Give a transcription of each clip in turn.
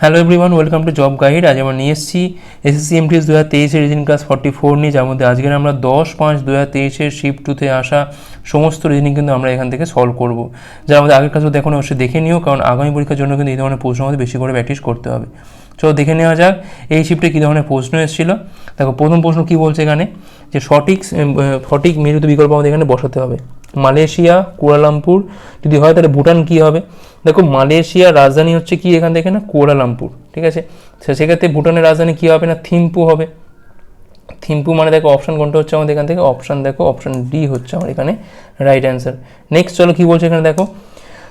Hello everyone welcome to job guide আজ আমরা নিয়ে এসেছি এসএসসি এমটিএস দু হাজার তেইশের রিজনিং ক্লাস ফর্টি ফোর নিয়ে, যার মধ্যে আজকের আমরা দশ পাঁচ দু হাজার তেইশের শিফট টুতে আসা সমস্ত রিজনিং কিন্তু আমরা এখান থেকে সলভ করব। যার মধ্যে আগের ক্লাসও দেখুন অবশ্যই দেখে নিও, কারণ আগামী পরীক্ষার জন্য কিন্তু এই ধরনের প্রশ্ন আমাদের বেশি করে প্র্যাকটিস করতে হবে। চলো দেখে নেওয়া যাক, এই শিফটে কী ধরনের প্রশ্ন এসেছিল। দেখো, প্রথম প্রশ্ন কী বলছে এখানে? যে সঠিক সঠিক মেরুত বিকল্প আমাদের এখানে বসাতে হবে। মালয়েশিয়া, কুয়ালালামপুর, যদি হয় তাহলে ভুটান কী হবে? দেখো মালয়েশিয়ার রাজধানী হচ্ছে কি এখান থেকে না? কুয়ালালামপুর, ঠিক আছে? সেক্ষেত্রে ভুটানের রাজধানী কী হবে না? থিম্পু হবে। থিম্পু মানে দেখো অপশন কোনটা হচ্ছে আমাদের এখান থেকে? অপশন দেখো অপশন ডি হচ্ছে আমার এখানে রাইট অ্যান্সার নেক্সট চলো কী বলছে এখানে দেখো?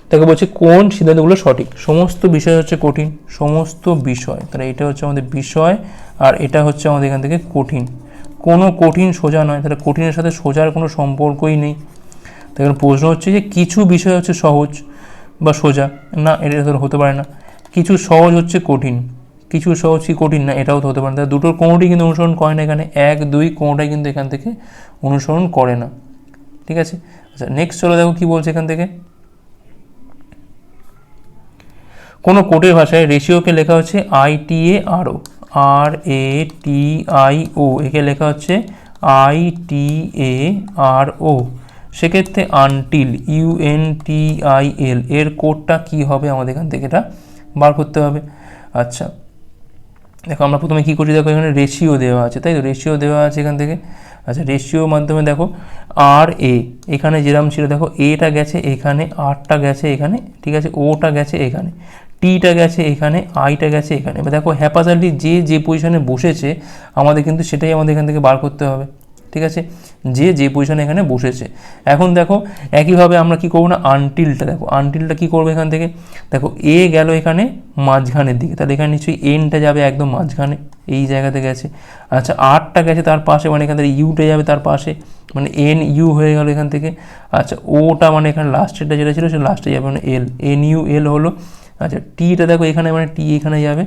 দেখো, বলছে কোন সিদ্ধান্তগুলো সঠিক? সমস্ত বিষয় হচ্ছে কঠিন। সমস্ত বিষয়, তাহলে এটা হচ্ছে আমাদের বিষয় আর এটা হচ্ছে আমাদের এখান থেকে কঠিন। কোনো কঠিন সোজা নয়, তাহলে কঠিনের সাথে সোজার কোনো সম্পর্কই নেই। তো এখানে প্রশ্ন হচ্ছে যে কিছু বিষয় হচ্ছে সহজ বা সোজা। না, এটা তো হতে পারে না। কিছু সহজ হচ্ছে কঠিন। কিছু সহজ কি কঠিন? না, এটাও তো হতে পারে না। দুটোর কোনোটি কিন্তু অনুসরণ করে না এখানে। এক, দুই কোনোটাই কিন্তু এখান থেকে অনুসরণ করে না। ঠিক আছে? আচ্ছা নেক্সট চলো দেখো কি বলছে এখান থেকে। কোনো কোটের ভাষায় রেশিওকে লেখা হচ্ছে আই টি এ আর ও আর এ টি আই ও একে লেখা হচ্ছে আই টি এ আর ও সেক্ষেত্রে until U N T I L এর কোডটা কী হবে আমাদের এখান থেকে এটা বার করতে হবে। আচ্ছা দেখো আমরা প্রথমে কী করছি? দেখো এখানে রেশিও দেওয়া আছে, তাই তো? রেশিও দেওয়া আছে এখান থেকে। আচ্ছা রেশিওর মাধ্যমে দেখো আর এ এখানে যেরকম ছিল, দেখো এটা গেছে এখানে আরটা গেছে এখানে, ঠিক আছে? ওটা গেছে এখানে টিটা গেছে এখানে আইটা গেছে এখানে। এবার দেখো হ্যাপাজালি যে যে পজিশনে বসেছে, আমাদের কিন্তু সেটাই আমাদের এখান থেকে বার করতে হবে। ঠিক আছে? যে যে পজিশনে এখানে বসেছে। এখন দেখো, একইভাবে আমরা কি করব না? আনটিলটা দেখো। আনটিলটা কি করব এখান থেকে? দেখো এ গেল এখানে মাঝখানের দিকে। তাহলে এখানে নিশ্চয়ই এনটা যাবে একদম মাঝখানে, এই জায়গাতে গেছে। আচ্ছা আরটা গেছে তার পাশে মানে এখান থেকে ইউটা যাবে তার পাশে মানে এন ইউ হয়ে গেল এখান থেকে। আচ্ছা ওটা মানে এখানে লাস্টেরটা যেটা ছিল, সে লাস্টে যাবে মানে এল এন ইউ এল হলো আচ্ছা টিটা দেখো এখানে মানে টি এখানে যাবে,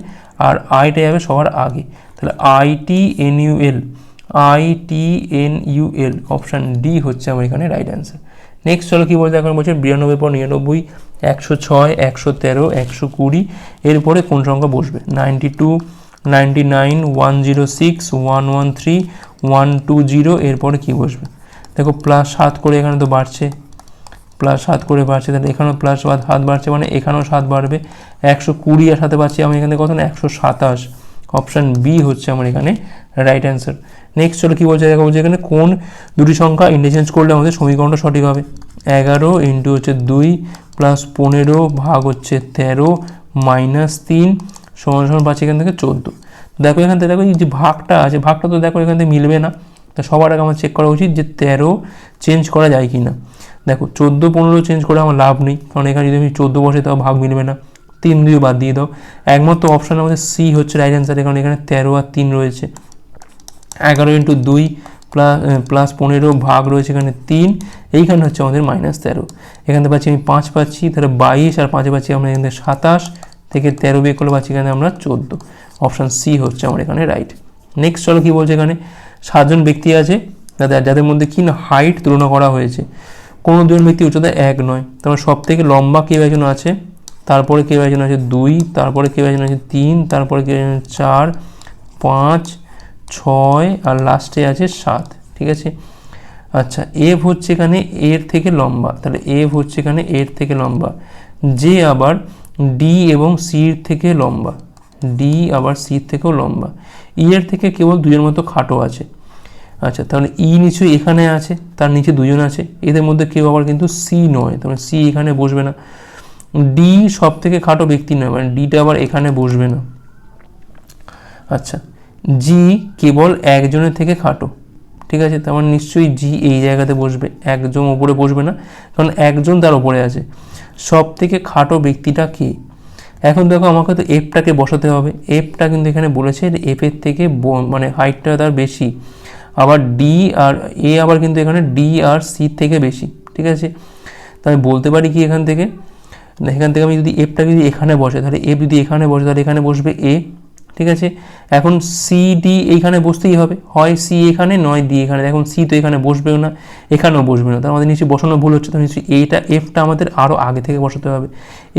আর আইটা যাবে সবার আগে। তাহলে I T N U L I T N U L option D হচ্ছে আমার এখানে রাইট অ্যান্সার নেক্সট চলো কী বলছে এখন বলছে বিরানব্বই পর নিরানব্বই, একশো ছয়, একশো তেরো, একশো কুড়ি, এরপরে কোন সংখ্যা বসবে? Ninety two ninety nine one zero six one one three one two zero এরপরে কী বসবে? দেখো প্লাস সাত করে এখানে তো বাড়ছে। প্লাস সাত করে বাড়ছে, তাহলে এখানেও প্লাস হাত বাড়ছে মানে এখানেও সাত বাড়বে। একশো কুড়ি আর সাথে পাচ্ছি আমি এখানে কত না? একশো সাতাশ। অপশান বি হচ্ছে আমার এখানে রাইট অ্যান্সার নেক্সট চলো কী বলছে? দেখো, বলছে এখানে কোন দুটি সংখ্যা ইন্টারচেঞ্জ করলে আমাদের সমীকরণটা সঠিক হবে? এগারো ইন্টু হচ্ছে দুই প্লাস পনেরো ভাগ হচ্ছে তেরো মাইনাস তিন সমান সমান পাচ্ছি এখান থেকে চোদ্দ। দেখো এখান থেকে দেখো এই যে ভাগটা আছে, ভাগটা তো দেখো এখান থেকে মিলবে না। তা সবার আগে আমার চেক করা উচিত যে তেরো চেঞ্জ করা যায় কি না দেখো, চোদ্দ পনেরো চেঞ্জ করে আমার লাভ নেই। কারণ এখানে যদি আমি চোদ্দ বসে তাও ভাগ মিলবে না। তিন দিয়ে বাদ দিয়ে দাও। একমাত্র অপশান আমাদের সি হচ্ছে রাইট অ্যান্সার কারণ এখানে তেরো আর তিন রয়েছে। এগারো ইন্টু দুই প্লাস প্লাস পনেরো ভাগ রয়েছে এখানে তিন। এইখানে হচ্ছে আমাদের মাইনাস তেরো। এখান থেকে পাচ্ছি আমি পাঁচ পাচ্ছি, তাহলে বাইশ আর পাঁচে পাচ্ছি আমরা এখান থেকে সাতাশ থেকে তেরো বিয়ে করলে পাচ্ছি এখানে আমরা চোদ্দ। অপশান সি হচ্ছে আমার এখানে রাইট নেক্সট চলো কী বলছে এখানে? সাতজন ব্যক্তি আছে, যাদের যাদের মধ্যে কি না হাইট তুলনা করা হয়েছে। কোনো দুজন ব্যক্তি উচ্চতা এক নয়। তারপর সব থেকে লম্বা কেউ একজন আছে? তারপরে কেউ একজন আছে দুই, তারপরে কেউ একজন আছে তিন, তারপরে একজন আছে চার, পাঁচ, ছয় আর লাস্টে আছে সাত। ঠিক আছে? আচ্ছা এফ হচ্ছে এখানে এর থেকে লম্বা। তাহলে এফ হচ্ছে এখানে এর থেকে লম্বা। যে আবার ডি এবং সির থেকে লম্বা। ডি আবার সির থেকেও লম্বা। ই এর থেকে কেবল দুজনের মতো খাটো আছে। আচ্ছা তাহলে ই নিশ্চয়ই এখানে আছে, তার নিচে দুজন আছে। এদের মধ্যে কেউ আবার কিন্তু সি নয়। তাহলে সি এখানে বসবে না। ডি সব থেকে খাটো ব্যক্তি নয় মানে ডিটা আবার এখানে বসবে না। আচ্ছা জি কেবল একজনের থেকে খাটো। ঠিক আছে, তার মানে নিশ্চয়ই জি এই জায়গাতে বসবে, একজন ওপরে বসবে না, কারণ একজন তার ওপরে আছে। সব থেকে খাটো ব্যক্তিটা কে? এখন দেখো, আমাকে তো এফটাকে বসাতে হবে। এফটা কিন্তু এখানে বলেছে এফের থেকে মানে হাইটটা তার বেশি। আবার ডি আর এ আবার কিন্তু এখানে ডি আর সি থেকে বেশি। ঠিক আছে তো আমি বলতে পারি কি এখান থেকে? না, এখান থেকে আমি যদি এফটা যদি এখানে বসে তাহলে এফ যদি এখানে বসে তাহলে এখানে বসবে এ ঠিক আছে? এখন সি ডি এইখানে বসতেই হবে। হয় সি এখানে নয় ডি এখানে। এখন সি তো এখানে বসবেও না এখানেও বসবে না। তার আমাদের নিশ্চয়ই বসানো ভুল হচ্ছে তো নিশ্চয়ই এটা এফটা আমাদের আরও আগে থেকে বসাতে হবে।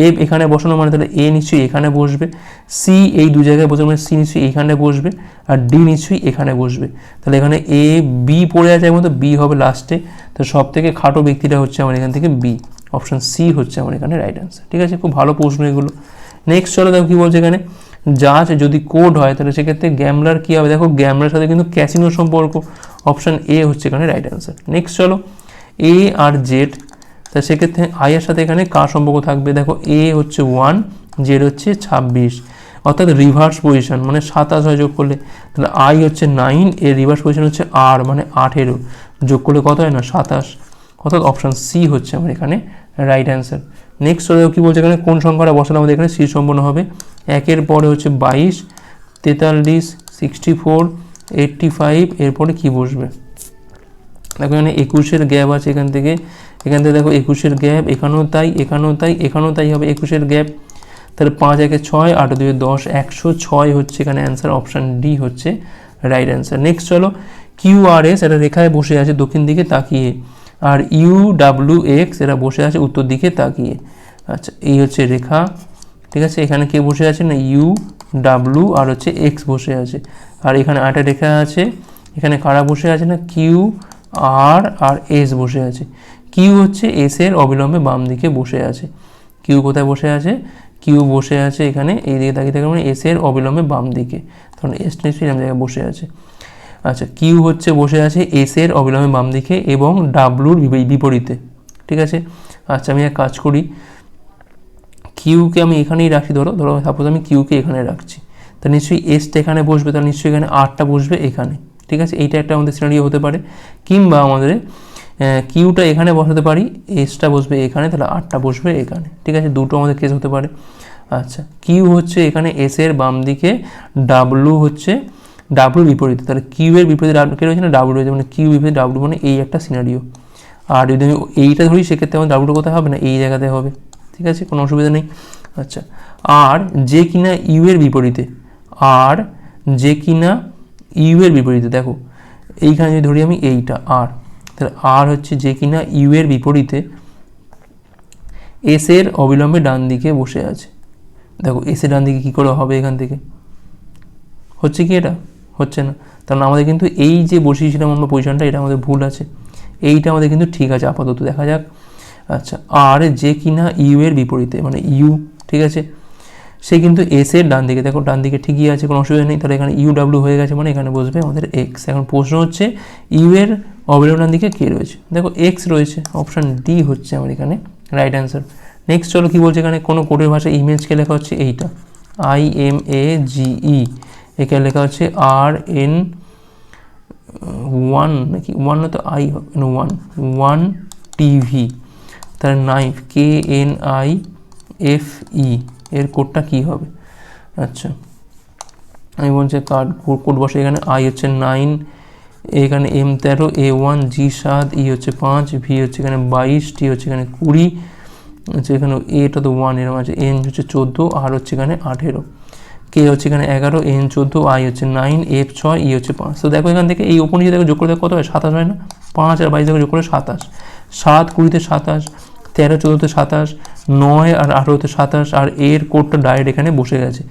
এফ এখানে বসানো মানে তাহলে এ নিশ্চয়ই এখানে বসবে সি এই দু জায়গায় বসবে মানে সি নিশ্চয়ই এখানে বসবে আর ডি নিশ্চয়ই এখানে বসবে। তাহলে এখানে এ বি পড়ে আছে মতো বি হবে লাস্টে তো সব থেকে খাটো ব্যক্তিটা হচ্ছে আমার এখান থেকে বি অপশন সি হচ্ছে আমার এখানে রাইট অ্যান্সার ঠিক আছে? খুব ভালো প্রশ্ন এগুলো। নেক্সট চলো দেখো কী বলছে এখানে। জাজ যদি কোড হয়, তাহলে সেক্ষেত্রে গ্যামলার কী হবে? দেখো গ্যামলার সাথে কিন্তু ক্যাসিনো সম্পর্ক। অপশান এ হচ্ছে এখানে রাইট অ্যান্সার নেক্সট চলো। এ আর জেড তা সেক্ষেত্রে আই এর সাথে এখানে কার সম্পর্ক থাকবে? দেখো এ হচ্ছে ওয়ান জেড হচ্ছে ছাব্বিশ। অর্থাৎ রিভার্স পজিশন মানে সাতাশ হয় যোগ করলে। তাহলে আই হচ্ছে নাইন এর রিভার্স পজিশন হচ্ছে আর মানে আঠেরো। যোগ করলে কত হয় না? সাতাশ। অর্থাৎ অপশান সি হচ্ছে আমার এখানে রাইট অ্যান্সার নেক্সট চলে কী বলছে এখানে? কোন সংখ্যাটা বসালে আমাদের এখানে সি সম্পন্ন হবে? একের পরে হচ্ছে বাইশ, তেতাল্লিশ সিক্সটি ফোর এইট্টি ফাইভ এরপরে কী বসবে? দেখো এখানে একুশের গ্যাপ আছে এখান থেকে। এখান থেকে দেখো একুশের গ্যাপ এখানেও তাই এখানেও তাই এখানেও তাই হবে একুশের গ্যাপ তাহলে পাঁচ, একে ছয়, আট দুই দশ, একশো ছয় হচ্ছে এখানে অ্যান্সার অপশান ডি হচ্ছে রাইট অ্যান্সার নেক্সট চলো কিউ আর এস এটা রেখায় বসে আছে দক্ষিণ দিকে তাকিয়ে। আর ইউ ডাব্লু এক্স এরা বসে আছে উত্তর দিকে তাকিয়ে। আচ্ছা এই হচ্ছে রেখা, ঠিক আছে? এখানে কে বসে আছে না? ইউ ডাব্লু আর হচ্ছে এক্স বসে আছে। আর এখানে আটা রেখা আছে, এখানে কারা বসে আছে না? কিউ আর আর এস বসে আছে। কিউ হচ্ছে এস এর অবিলম্বে বাম দিকে বসে আছে। কিউ কোথায় বসে আছে? কিউ বসে আছে এখানে, এই দিকে তাকিয়ে থাকে মানে এস এর অবিলম্বে বাম দিকে। তখন এস নিশ্চয়ই জায়গায় বসে আছে। আচ্ছা কিউ হচ্ছে বসে আছে এস এর অবিলম্বে বাম দিকে এবং ডাব্লুর বিপরীতে ঠিক আছে? আচ্ছা আমি এক কাজ করি। কিউকে আমি এখানেই রাখি, ধরো ধরো সাপোজ আমি কিউকে এখানে রাখছি। তা নিশ্চয়ই এসটা এখানে বসবে, তাহলে নিশ্চয়ই এখানে আটটা বসবে এখানে, ঠিক আছে? এইটা একটা আমাদের সিনারিও হতে পারে। কিংবা আমাদের কিউটা এখানে বসাতে পারি এসটা বসবে এখানে, তাহলে আটটা বসবে এখানে, ঠিক আছে? দুটো আমাদের কেস হতে পারে। আচ্ছা কিউ হচ্ছে এখানে এস এর বাম দিকে ডাব্লু হচ্ছে ডাব্লুর বিপরীতে, তাহলে কিউ এর বিপরীতে ডাব্লু কে রয়েছে না? ডাব্লু রয়েছে মানে কিউ বিপরীতে ডাব্লু মানে এই একটা সিনারিও আর যদি আমি এইটা ধরি, সেক্ষেত্রে আমার ডাব্লু কোথায় হবে না? এই জায়গাতে হবে। ঠিক আছে? কোনো অসুবিধা নেই। আচ্ছা। আর যে কিনা ইউ এর বিপরীতে, আর যে কিনা ইউ এর বিপরীতে, দেখো, এইখানে যদি ধরি আমি এইটা আর তাহলে আর হচ্ছে যে কিনা ইউ এর বিপরীতে এস এর অবিলম্বে ডান দিকে বসে আছে। দেখো এস এর ডান দিকে কী করে হবে এখান থেকে? হচ্ছে কি এটা? হচ্ছে না। কারণ আমাদের কিন্তু এই যে বসিয়েছিলাম আমরা পজিশনটা এটা আমাদের ভুল আছে। এইটা আমাদের কিন্তু ঠিক আছে, আপাতত দেখা যাক। আচ্ছা আর যে কিনা ইউ এর বিপরীতে মানে ইউ ঠিক আছে? সে কিন্তু এস এর ডান দিকে, দেখো, ডান দিকে ঠিকই আছে, কোনো অসুবিধা নেই। তাহলে এখানে ইউ ডাব্লিউ হয়ে গেছে মানে এখানে বসবে আমাদের এক্স এখন প্রশ্ন হচ্ছে ইউ এর অবিলম্ব ডান দিকে কে রয়েছে? দেখো এক্স রয়েছে অপশান ডি হচ্ছে আমার এখানে রাইট অ্যান্সার নেক্সট চলো কী বলছে এখানে? কোনো কোডের ভাষায় ইমেজকে লেখা হচ্ছে? এইটা আই এম এ জি ই এখানে লেখা হচ্ছে আর এন ওয়ান নাকি ওয়ান তো আই হবে ওয়ান ওয়ান টিভি তার knife K N I F E এর কোডটা কী হবে? আচ্ছা আমি বলছি কার্ড কোড বসে এখানে আই হচ্ছে নাইন এখানে এম তেরো এ ওয়ান জি সাত ই হচ্ছে পাঁচ ভি হচ্ছে এখানে বাইশ টি হচ্ছে এখানে কুড়ি হচ্ছে এখানে এটা তো ওয়ান এরকম আছে এন হচ্ছে চোদ্দ আর হচ্ছে এখানে আঠেরো। কে হচ্ছে এখানে এগারো এন চোদ্দ আই হচ্ছে নাইন এফ ছয় ই হচ্ছে পাঁচ। তো দেখো এখান থেকে এই ওপর নিচে দেখো যোগ করে দেখো কত হয়? সাতাশ হয় না? পাঁচ আর বাইশ দেখো যোগ করে সাতাশ। সাত কুড়িতে সাতাশ, তেরো চোদ্দোতে সাতাশ, নয় আর আঠেরোতে সাতাশ, আর এর কোডটা ডাইরেক্ট এখানে বসে গেছে।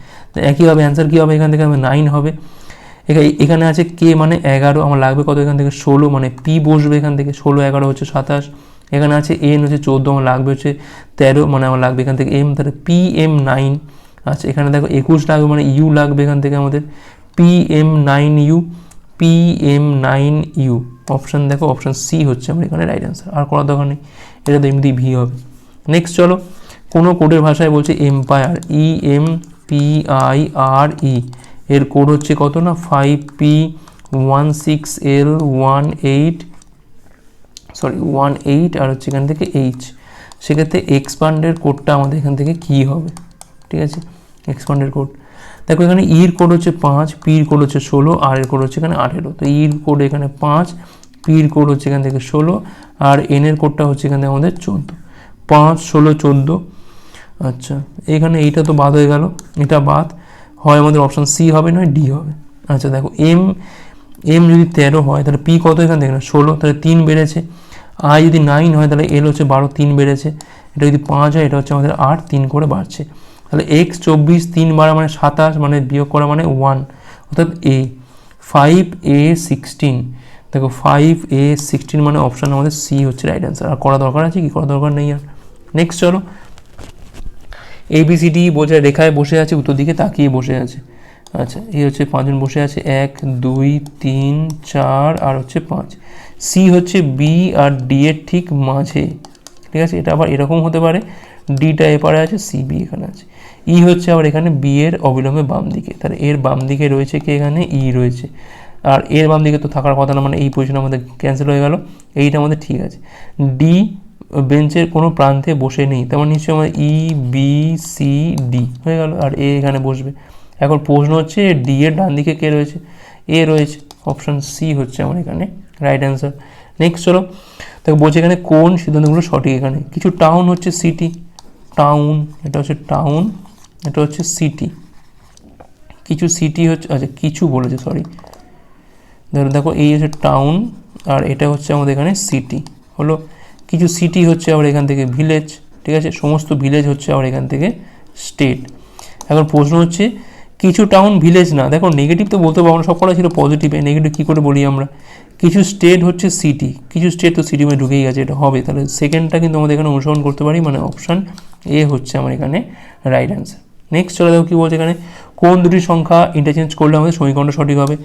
একইভাবে অ্যান্সার কী হবে? এখান থেকে আমার নাইন হবে। এখানে আছে কে মানে এগারো, আমার লাগবে কত এখান থেকে? ষোলো মানে পি বসবে এখান থেকে। ষোলো, এগারো হচ্ছে সাতাশ। এখানে আছে এন হচ্ছে চোদ্দ, আমার লাগবে হচ্ছে তেরো মানে আমার লাগবে এখান থেকে এম তাহলে পি এম নাইন আচ্ছা এখানে দেখো একুশ লাগবে মানে ইউ লাগবে এখান থেকে আমাদের। P M nine U P M nine U option দেখো অপশান সি হচ্ছে আমার এখানে রাইট অ্যান্সার আর করার দরকার নেই, এটা তো এমনি ভি হবে। নেক্সট চলো, কোনো কোডের ভাষায় বলছে empire E M P I R E এর কোড হচ্ছে কত না? Five P one six L one eight sorry one eight আর হচ্ছে এখান থেকে এইচ সেক্ষেত্রে এক্সপান্ডের কোডটা আমাদের এখান থেকে কী হবে? ঠিক আছে? এক্সপান্ডের কোড দেখো, এখানে ইর কোড হচ্ছে পাঁচ পির কোড হচ্ছে ষোলো আর এর কোড হচ্ছে এখানে আঠেরো। তো ইর কোড এখানে পাঁচ পির কোড হচ্ছে এখান থেকে ষোলো, আর এনের কোডটা হচ্ছে এখান থেকে আমাদের চোদ্দ। পাঁচ, ষোলো, চোদ্দ। আচ্ছা এখানে এইটা তো বাদ হয়ে গেল। এটা বাদ। হয় আমাদের অপশান সি হবে, নয় ডি হবে। আচ্ছা দেখো এম এম যদি তেরো হয়, তাহলে পি কত এখান থেকে? না ষোলো, তাহলে তিন বেড়েছে। আই যদি নাইন হয়, তাহলে এল হচ্ছে বারো, তিন বেড়েছে। এটা যদি পাঁচ হয়, এটা হচ্ছে আমাদের আট, তিন করে বাড়ছে। তাহলে এক্স চব্বিশ, তিন বাড়া মানে সাতাশ মানে বিয়োগ করা মানে ওয়ান অর্থাৎ এ ফাইভ এ সিক্সটিন দেখো ফাইভ এ সিক্সটিন মানে অপশান আমাদের সি হচ্ছে রাইট অ্যান্সার আর করা দরকার আছে কি? করা দরকার নেই আর। নেক্সট চলো। এবিসিডি বোঝা, রেখায় বসে আছে, উত্তর দিকে তাকিয়ে বসে আছে। আচ্ছা এই হচ্ছে পাঁচজন বসে আছে। এক, দুই, তিন, চার আর হচ্ছে পাঁচ। সি হচ্ছে বি আর ডি এর ঠিক মাঝে। ঠিক আছে? এটা আবার এরকম হতে পারে। ডিটা এপারে আছে সি বি এখানে আছে। ই হচ্ছে আবার এখানে বি এর অবিলম্বে বাম দিকে। তাহলে এর বাম দিকে রয়েছে কি এখানে? ই রয়েছে। আর এর বাম দিকে তো থাকার কথা না মানে এই পজিশন আমাদের ক্যান্সেল হয়ে গেল। এইটা আমাদের ঠিক আছে। ডি বেঞ্চের কোনো প্রান্তে বসে নেই। তেমন নিশ্চয়ই আমাদের ই বি সি ডি হয়ে গেল, আর এ এখানে বসবে। এখন প্রশ্ন হচ্ছে ডি এর ডান দিকে কে রয়েছে? এ রয়েছে। অপশান সি হচ্ছে আমার এখানে রাইট অ্যান্সার নেক্সট চলো। দেখো বলছে এখানে কোন সিদ্ধান্তগুলো সঠিক এখানে। কিছু টাউন হচ্ছে সিটি টাউন এটা হচ্ছে টাউন এটা হচ্ছে সিটি কিছু সিটি হচ্ছে আচ্ছা কিছু বলেছে সরি ধরো দেখো, এই হচ্ছে টাউন আর এটা হচ্ছে আমাদের এখানে সিটি হলো, কিছু সিটি হচ্ছে আবার এখান থেকে ভিলেজ ঠিক আছে? সমস্ত ভিলেজ হচ্ছে আবার এখান থেকে স্টেট এখন প্রশ্ন হচ্ছে, কিছু টাউন ভিলেজ না? দেখো নেগেটিভ তো বলতে পারব না সব কটা ছিল পজিটিভে নেগেটিভ কী করে বলি আমরা? কিছু স্টেট হচ্ছে সিটি কিছু স্টেট তো সিটি মধ্যে ঢুকেই গেছে, এটা হবে। তাহলে সেকেন্ডটা কিন্তু আমাদের এখানে অনুসরণ করতে পারি মানে অপশান এ হচ্ছে আমার এখানে রাইট অ্যান্সার নেক্সট চলে দেখো কী বলছে এখানে, কোন দুটি সংখ্যা ইন্টারচেঞ্জ করলে আমাদের সমীকরণটা সঠিক হবে?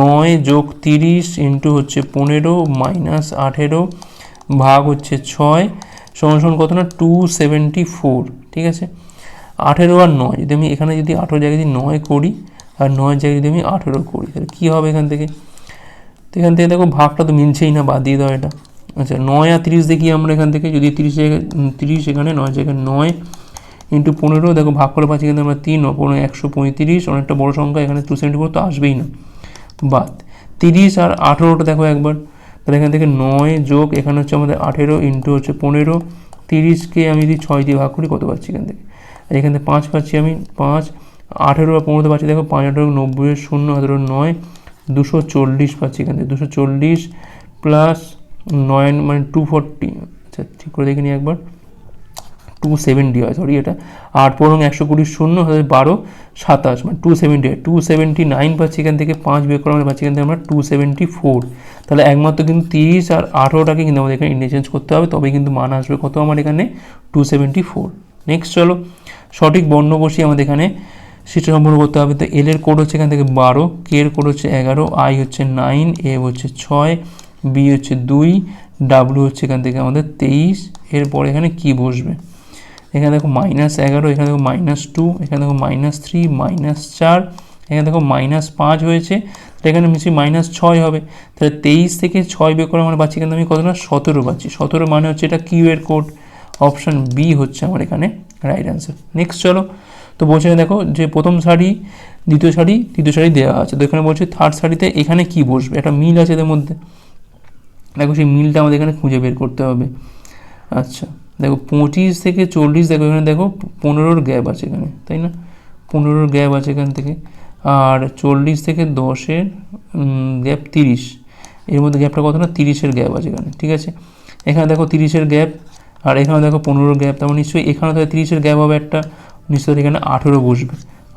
নয় যোগ তিরিশ ইন্টু হচ্ছে পনেরো মাইনাস আঠেরো, ভাগ হচ্ছে ছয় সমান কত না? টু সেভেন্টি ফোর ঠিক আছে? আঠেরো আর নয়, যদি আমি এখানে যদি আঠেরো জায়গায় যদি নয় করি, আর নয় জায়গায় যদি আমি আঠেরো করি, তাহলে কী হবে এখান থেকে? তো এখান থেকে দেখো ভাগটা তো মিলছেই না, বাদ দিয়ে দাও এটা। আচ্ছা নয় আর তিরিশ দেখি আমরা এখান থেকে, যদি তিরিশ তিরিশ এখানে, নয় জায়গায় নয় ইন্টু পনেরো, দেখো ভাগ করে পাচ্ছি কিন্তু আমরা তিন পনেরো একশো পঁয়ত্রিশ, অনেকটা বড় সংখ্যা, এখানে টু সেভেন্টি ফোর তো আসবেই না। বাদ, তিরিশ আর আঠেরোটা দেখো একবার। তাহলে এখান থেকে নয় যোগ, এখানে হচ্ছে আমাদের আঠেরো ইন্টু হচ্ছে পনেরো, তিরিশকে আমি যদি ছয় দিয়ে ভাগ করি, কত পাচ্ছি এখান থেকে? আর এখান থেকে পাঁচ পাচ্ছি আমি, পাঁচ, আঠেরো আর পনেরোতে পাচ্ছি, দেখো পাঁচ, আঠেরো, নব্বই, শূন্য, আঠেরো, নয় দুশো চল্লিশ পাচ্ছি এখান থেকে। দুশো চল্লিশ প্লাস নয় মানে টু ফোরটি আচ্ছা ঠিক করে দেখে নিই একবার। টু সেভেন্টি হয় সরি এটা। আট পনেরো একশো কুড়ি শূন্য হচ্ছে বারো সাতাশ মানে two seventy two seventy nine পাচ্ছি এখান থেকে, পাঁচ বের করে আমরা পাচ্ছি এখান থেকে আমরা টু সেভেন্টি ফোর তাহলে একমাত্র কিন্তু তিরিশ আর আঠেরোটাকে কিন্তু আমাদের এখানে ইন্টারচেঞ্জ করতে হবে তবে কিন্তু মান আসবে। কত আমার এখানে? টু সেভেন্টি ফোর নেক্সট চলো, সঠিক বর্ণ বসিয়ে আমাদের এখানে সেটা সম্পূর্ণ করতে হবে। তো এল এর কোড হচ্ছে এখান থেকে বারো কে এর কোড হচ্ছে এগারো আই হচ্ছে নাইন এ হচ্ছে ছয় বি হচ্ছে দুই ডাব্লু হচ্ছে এখান থেকে আমাদের তেইশ। এরপর এখানে কি বসবে? এখানে দেখো মাইনাস এগারো, এখানে দেখো মাইনাস টু এখানে দেখো মাইনাস থ্রি মাইনাস চার, এখানে দেখো মাইনাস পাঁচ হয়েছে। তো এখানে নিশ্চয়ই মাইনাস ছয় হবে। তাহলে তেইশ থেকে ছয় বের করে আমরা পাচ্ছি কিন্তু আমি কত না সতেরো পাচ্ছি। সতেরো মানে হচ্ছে এটা কিউ এর কোড অপশান বি হচ্ছে আমার এখানে রাইট অ্যান্সার নেক্সট চলো। তো বলছে দেখো যে প্রথম শাড়ি, দ্বিতীয় শাড়ি, তৃতীয় শাড়ি দেওয়া আছে। তো এখানে বলছে থার্ড শাড়িতে এখানে কি বসবে? একটা মিল আছে এদের মধ্যে। দেখো সেই মিলটা আমাদের এখানে খুঁজে বের করতে হবে। আচ্ছা দেখো পঁচিশ থেকে চল্লিশ, দেখো এখানে দেখো পনেরোর গ্যাপ আছে এখানে, তাই না? পনেরোর গ্যাপ আছে এখান থেকে। আর চল্লিশ থেকে দশের গ্যাপ তিরিশ। এর মধ্যে গ্যাপটা কত না? তিরিশের গ্যাপ আছে এখানে, ঠিক আছে? এখানে দেখো তিরিশের গ্যাপ, আর এখানে দেখো পনেরোর গ্যাপ। তার মানে নিশ্চয়ই এখানে তো তিরিশের গ্যাপ হবে একটা। নিশ্চয়ই এখানে আঠেরো বসবে।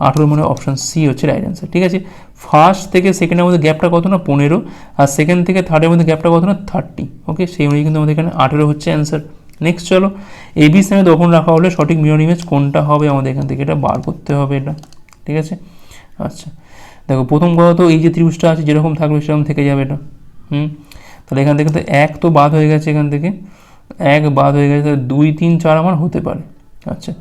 আঠেরো মানে অপশান সি হচ্ছে রাইট অ্যান্সার ঠিক আছে? ফার্স্ট থেকে সেকেন্ডের মধ্যে গ্যাপটা কত না? পনেরো। আর সেকেন্ড থেকে থার্ডের মধ্যে গ্যাপটা কত না? থার্টি ওকে সেই অনুযায়ী কিন্তু আমাদের এখানে আঠেরো হচ্ছে অ্যান্সার নেক্সট চলো এবি স্থানে দখন রাখা হলে সঠিক মিরর ইমেজ কোনটা হবে? আমাদের এখান থেকে এটা বার করতে হবে এটা, ঠিক আছে? আচ্ছা দেখো, প্রথম কথা তো এই যে ত্রিভুজটা আছে, যেরকম থাকবে সেরকম থেকে যাবে এটা, হুম? তাহলে এখান থেকে তো এক তো বাদ হয়ে গেছে এখান থেকে। এক বাদ হয়ে গেছে, তাহলে দুই, তিন, চার আমার হতে পারে। আচ্ছা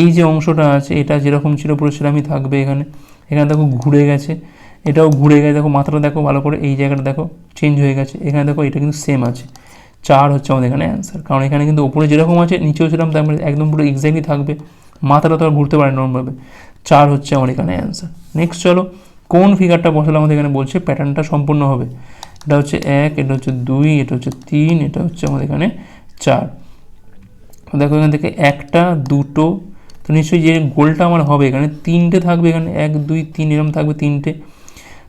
এই যে অংশটা আছে, এটা যেরকম ছিল পুরো সেরকমই থাকবে এখানে। এখানে দেখো ঘুরে গেছে, এটাও ঘুরে গেছে। দেখো মাথাটা দেখো ভালো করে, এই জায়গাটা দেখো চেঞ্জ হয়ে গেছে। এখানে দেখো এটা কিন্তু সেম আছে। চার হচ্ছে আমাদের এখানে অ্যান্সার কারণ এখানে কিন্তু ওপরে যেরকম আছে, নিচেও সেরকম মানে একদম পুরো এক্স্যাক্টলি থাকবে। মাথাটা তো আর ঘুরতে পারে নর্মালভাবে চার হচ্ছে আমার এখানে অ্যান্সার নেক্সট চলো, কোন ফিগারটা বসালে আমাদের এখানে বলছে প্যাটার্নটা সম্পূর্ণ হবে? এটা হচ্ছে এক, এটা হচ্ছে দুই, এটা হচ্ছে তিন, এটা হচ্ছে আমাদের এখানে চার। দেখো এখান থেকে একটা, দুটো তো নিশ্চয়ই যে গোলটা আমার হবে এখানে, তিনটে থাকবে এখানে, এক, দুই, তিন এরকম থাকবে তিনটে।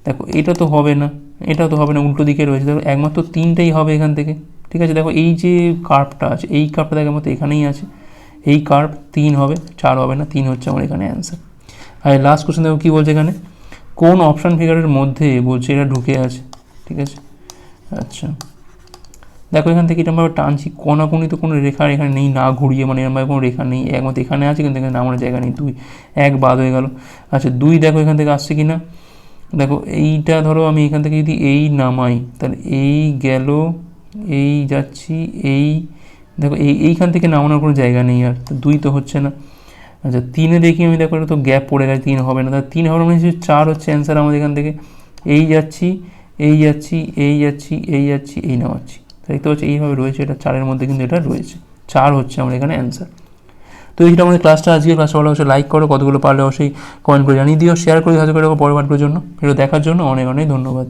দেখো, এটা তো হবে না, এটা তো হবে না, উল্টো দিকে রয়েছে। দেখো, একমাত্র তিনটেই হবে এখান থেকে, ঠিক আছে? দেখো, এই যে কার্ভটা আছে, এই কার্ভটা দেখো একমাত্র এখানেই আছে। এই কার্ভ তিন হবে, চার হবে না, তিন হচ্ছে আমার এখানে অ্যান্সার আর লাস্ট কোশ্চেন দেখো, কী বলছে এখানে? কোন অপশান ফিগারের মধ্যে বলছে এটা ঢুকে আছে, ঠিক আছে? আচ্ছা। দেখো এখান থেকে এরকমভাবে টানছি কোনাকুনি তো কোনো রেখা এখানে নেই, না ঘুরিয়ে মানে এরকমভাবে কোনো রেখা নেই, একমাত্র এখানে আছে, কিন্তু এখানে নামানোর জায়গা নেই, দুই, এক বাদ হয়ে গেল। আচ্ছা দুই দেখো এখান থেকে আসছে কি না দেখো, এইটা ধরো আমি এখান থেকে যদি এই নামাই, তাহলে এই গেল, এই যাচ্ছি, এই, দেখো, এই, এইখান থেকে নামানোর কোনো জায়গা নেই আর, তো দুই তো হচ্ছে না। আচ্ছা তিনে দেখি আমি, দেখো তো গ্যাপ পড়ে গেছে, তিন হবে না। তাহলে তিন হবে মানে চার হচ্ছে অ্যান্সার আমাদের এখান থেকে। এই যাচ্ছি এই যাচ্ছি এই যাচ্ছি এই যাচ্ছি, এই নামাচ্ছি। দেখতে পাচ্ছি, এইভাবে রয়েছে, এটা চারের মধ্যে কিন্তু এটা রয়েছে। চার হচ্ছে আমার এখানে অ্যান্সার তো এই আমাদের ক্লাসটা আজকে। ক্লাসটা ভালো অবশ্যই লাইক করো, কতগুলো পারলে অবশ্যই কমেন্ট করে জানিয়ে দিও শেয়ার করে সাহায্য করে পরবর্তীর জন্য। ভিডিও দেখার জন্য অনেক অনেক ধন্যবাদ।